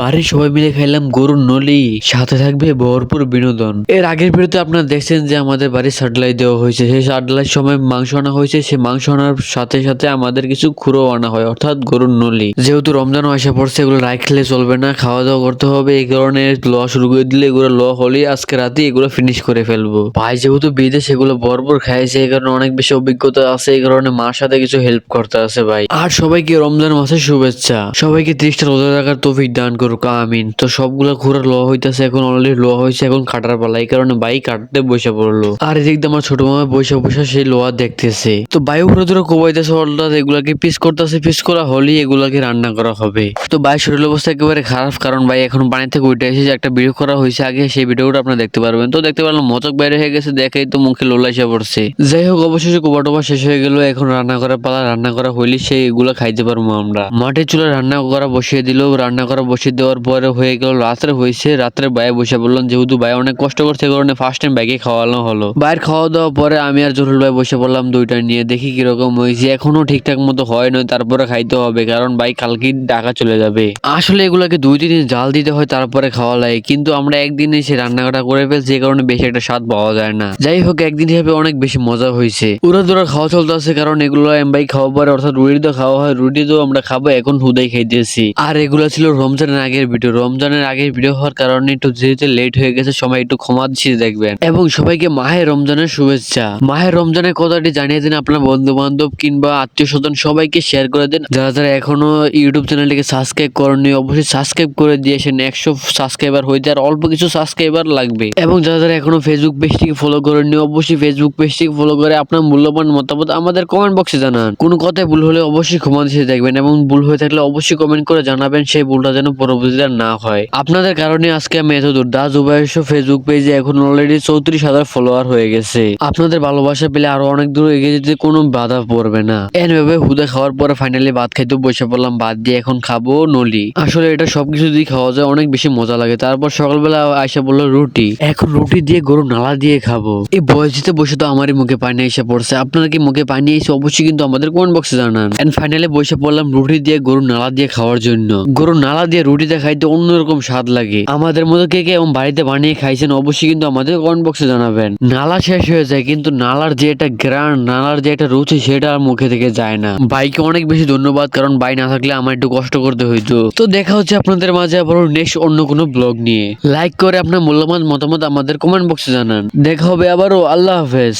বাড়ির সবাই মিলে খাইলাম গরুর নলি, সাথে থাকবে ভরপুর বিনোদন। এর আগের ভিডিওতে আপনারা দেখছেন যে আমাদের বাড়ির সাটলাই দেওয়া হয়েছে। সেই সাটলাইয়ের সময় মাংস আনা হয়েছে, সেই মাংস আনার সাথে সাথে আমাদের কিছু খুঁড়ো আনা হয়, অর্থাৎ গরুর নলি। যেহেতু রমজান আসা পড়ছে, এগুলো রাখলে চলবে না খাওয়া দাওয়া করতে হবে, এই কারণে ল শুরু করে দিলে এগুলো ল হলে আজকে রাতে এগুলো ফিনিশ করে ফেলব। ভাই যেহেতু বিদে সেগুলো ভরপুর খাইছে, এই কারণে অনেক বেশি অভিজ্ঞতা আছে, এই কারণে মার সাথে কিছু হেল্প করতে আছে ভাই। আর সবাইকে রমজান মাসের শুভেচ্ছা। সবাইকে ত্রিশটা রোজা রাখার তৌফিক দান করুক আমিন তো সবগুলো ঘোরা ল হইতাছে, এখন অলরেডি লো হয়েছে এখন কাটার পালা। এই কারণে বাইক কাটতে বসে পড়ল। আর এদিক দিয়ে আমার ছোট মামা বসে বসে সেই লোয়া দেখতেছে। তো বায়ু ধরে কোবাইতেছে, হঠাৎ এগুলাকে পিস করতেছে পিস করা হলেই এগুলাকে রান্না করা হবে। তো ভাই শরীর অবস্থা একেবারে খারাপ, কারণ ভাই এখন পানি থেকে উঠে এসেছে একটা ভিডিও করা হয়েছে আগে, সেই ভিডিওটা আপনারা দেখতে পারবেন। তো দেখতে পারলাম, মতক বাইরে হয়ে গেছে, দেখেই তো মুখে লোলা এসে পড়ছে। যাই হোক, অবশেষে কোবা টোবা শেষ হয়ে গেল, এখন রান্না করা পালা, রান্না করা হইলে সেই এগুলো খাইতে পারব আমরা। মাটির চুলা রান্না করা বসিয়ে দিল, রান্না করা বসিয়ে দেওয়ার পরে হয়ে গেল, রাত্রে হয়েছে, রাত্রে বাইরে বসে বললাম যেহেতু ভাই অনেক কষ্ট করছে কারণে ফার্স্ট টাইম বাইকে খাওয়ানো হলো। বাইরে খাওয়া দাওয়ার পরে আমি আর জহুরুল ভাই বসে পড়লাম দুইটা নিয়ে, দেখি কীরকম হয়েছে। এখনও ঠিকঠাক মতো হয় নয় তারপরে খাইতে হবে, কারণ বাইক কালকে ঢাকা চলে যাবে। আসলে এগুলাকে দুই তিন দিন জাল দিতে হয়, তারপরে খাওয়া লাগে। কিন্তু আমরা একদিনে সে রান্নাটা করে ফেলছি, এই কারণে বেশি একটা স্বাদ পাওয়া যায় না। যাই হোক, একদিন হিসেবে অনেক বেশি মজা হয়েছে। উড়া দুরা খাওয়া চলতে আছে কারণ এগুলো এম ভাই খাওয়া পরে, অর্থাৎ রুটি তো খাওয়া হয় রুটি তো আমরা খাব, এখন হুদাই খাইতেছি। আর এগুলো ছিল রমজানের আগের ভিডিও, রমজানের আগের ভিডিও হওয়ার কারণে একটু যেহেতু লেট হয়ে গেছে সময় একটু ক্ষমা দিচ্ছি দেখবেন। এবং সবাইকে মাহে রমজানের শুভেচ্ছা। মাহে রমজানের কথাটি জানিয়ে দিন আপনার বন্ধু বান্ধব কিংবা আত্মীয় স্বজন সবাইকে শেয়ার করে দেন। যারা যারা এখনও ইউটিউব চ্যানেলটিকে সাবস্ক্রাইব করেননি, অবশ্যই সাবস্ক্রাইব করে দিয়েছেন একশো সাবস্ক্রাইবার হইতে আর অল্প কিছু সাবস্ক্রাইবার লাগবে। এবং যারা যারা এখনও ফেসবুক পেজটিকে ফলো করেননি, অবশ্যই ফেসবুক পেজটিকে ফলো করে আপনার মূল্যবান মতামত আমাদের কমেন্ট বক্সে জানান। কোনো কথায় ভুল হলে অবশ্যই ক্ষমা দিয়ে দেখবেন এবং ভুল হয়ে থাকলে অবশ্যই কমেন্ট করে জানাবেন, সেই ভুলটা যেন পরবর্তীতে আর না হয়। আপনাদের কারণে আজকে আমি এত দূর। দা জুবাইশ ফেসবুক পেজে এখন অলরেডি চৌত্রিশ হাজার ফলোয়ার হয়ে গেছে। আপনাদের ভালোবাসা পেলে আরও অনেক দূর এগিয়ে যেতে কোনো বাধা পড়বে না। এভাবে হুদা খাওয়ার পরে ফাইনালি ভাত খাইতে বসে পড়লাম। ভাত দিয়ে এখন খাব নলি। আসলে এটা সবকিছু দিয়ে খাওয়া যায়, অনেক বেশি মজা লাগে। তারপর সকালবেলা আয়সা বলল, রুটি। এখন রুটি দিয়ে গরু নালা দিয়ে খাব। এই বয়সিতে বসে তো আমারই মুখে পানি এসে পড়ছে। আপনার কি মুখে পানি এসে? অবশ্যই কিন্তু আমাদের কমেন্ট বক্সে জানান। এন্ড ফাইনালি বসে পড়লাম রুটি দিয়ে গরু নালা দিয়ে খাওয়ার জন্য। গরু নালা দিয়ে রুটিতে খাইতে অন্যরকম স্বাদ লাগে। আমাদের মতো কে কে এবং বাড়িতে বানিয়ে খাইছেন, অবশ্যই কিন্তু আমাদের কমেন্ট বক্সে জানাবেন। নালা শেষ হয়ে যায়, কিন্তু নালার যে একটা গ্রান, নালার যে একটা রুচি, সেটা আর মুখে থেকে যায় না। বাইকে অনেক বেশি ধন্যবাদ, কারণ বাই না থাকলে আমার একটু কষ্ট করতে হইতো। তো দেখা হচ্ছে আপনাদের মাঝে আবার নেক্সট অন্য কোনো ব্লগ নিয়ে। লাইক করে আপনার মূল্যবান মতামত আমাদের কমেন্ট বক্সে জানান। দেখা হবে আবারও, আল্লাহ হাফেজ।